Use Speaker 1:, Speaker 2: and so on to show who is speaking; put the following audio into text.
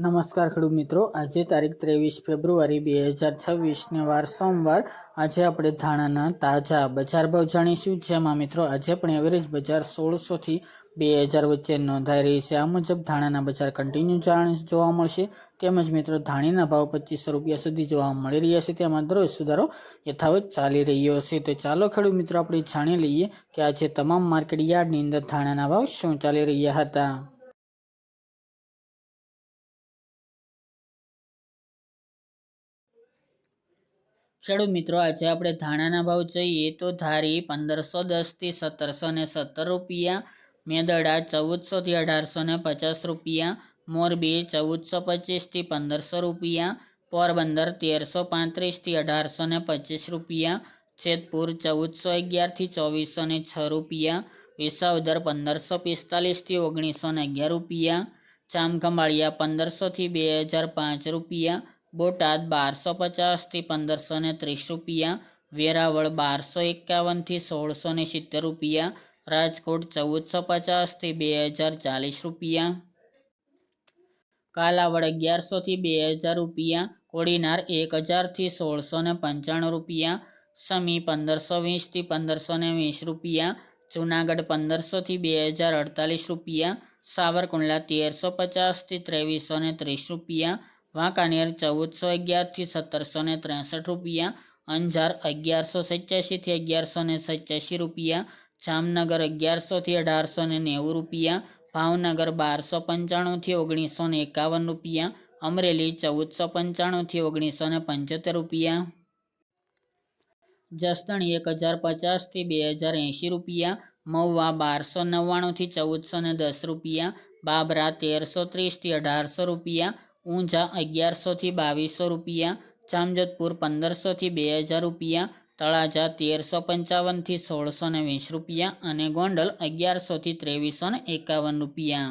Speaker 1: નમસ્કાર ખેડૂત મિત્રો. આજે તારીખ ત્રેવીસ ફેબ્રુઆરી બે હજાર છવ્વીસને વાર સોમવાર. આજે આપણે ધાણાના તાજા બજાર ભાવ જાણીશું. જેમાં મિત્રો આજે પણ એવરેજ બજાર સોળસોથી બે હજાર વચ્ચે નોંધાઈ રહી છે. આ મુજબ ધાણાના બજાર કન્ટિન્યુ જાણ જોવા મળશે. તેમજ મિત્રો ધાણીના ભાવ પચીસો રૂપિયા સુધી જોવા મળી રહ્યા છે. તેમાં દરરોજ સુધારો યથાવત ચાલી રહ્યો છે. તો ચાલો ખેડૂત મિત્રો, આપણે જાણી લઈએ કે આજે તમામ માર્કેટ યાર્ડની અંદર ધાણાના ભાવ શું ચાલી રહ્યા હતા. ખેડૂત મિત્રો, આજે આપણે ધાણાના ભાવ જોઈએ તો ધારી પંદરસો દસથી સત્તરસો ને સત્તર રૂપિયા, મેદડા ચૌદસોથી અઢારસો ને પચાસ રૂપિયા, મોરબી ચૌદસો પચીસથી પંદરસો રૂપિયા, પોરબંદર તેરસો પાંત્રીસથી અઢારસો ને પચીસ રૂપિયા, જેતપુર ચૌદસો અગિયારથી ચોવીસો ને છ રૂપિયા, વિસાવદર પંદરસો પિસ્તાલીસથી ઓગણીસો ને અગિયાર રૂપિયા ચામખંભાળિયા પંદરસોથી બે હજાર પાંચ રૂપિયા બોટાદ બારસો પચાસથી પંદરસો ને ત્રીસ રૂપિયા, વેરાવળ બારસો એકાવનથી સોળસો ને સિત્તેર રૂપિયા, રાજકોટ ચૌદસો પચાસથી બે હજાર ચાલીસ રૂપિયા. કાલાવડ અગિયારસોથી બે હજાર રૂપિયા, કોડીનાર એક હજારથી સોળસો ને પંચાણું રૂપિયા, સમી પંદરસો વીસથી પંદરસો ને વીસ રૂપિયા, જુનાગઢ પંદરસોથી બે હજાર અડતાલીસ રૂપિયા, સાવરકુંડલા તેરસો પચાસથી ત્રેવીસો ને ત્રીસ રૂપિયા વાંકાનેર ચૌદસો અગિયારથી સત્તરસો ને ત્રેસઠ રૂપિયા, અંજાર અગિયારસો સત્યાસીથી અગિયારસો ને સત્યાસી રૂપિયા, જામનગર અગિયારસોથી અઢારસો ને નેવું રૂપિયા, ભાવનગર બારસો પંચાણુંથી ઓગણીસો ને એકાવન રૂપિયા, અમરેલી ચૌદસો પંચાણુંથી ઓગણીસો ને પંચોતેર રૂપિયા. જસદણ એક હજાર પચાસથી બે હજાર એંશી રૂપિયા, મહુવા બારસો નવ્વાણુંથી ચૌદસો ને દસ રૂપિયા, બાબરા તેરસો ત્રીસથી અઢારસો રૂપિયા ઊંઝા અગિયારસોથી બાવીસો રૂપિયા, જામજોધપુર પંદરસોથી બે હજાર રૂપિયા, તળાજા તેરસો પંચાવનથી સોળસો ને વીસ રૂપિયા અને ગોંડલ અગિયારસોથી ત્રેવીસો એકાવન રૂપિયા.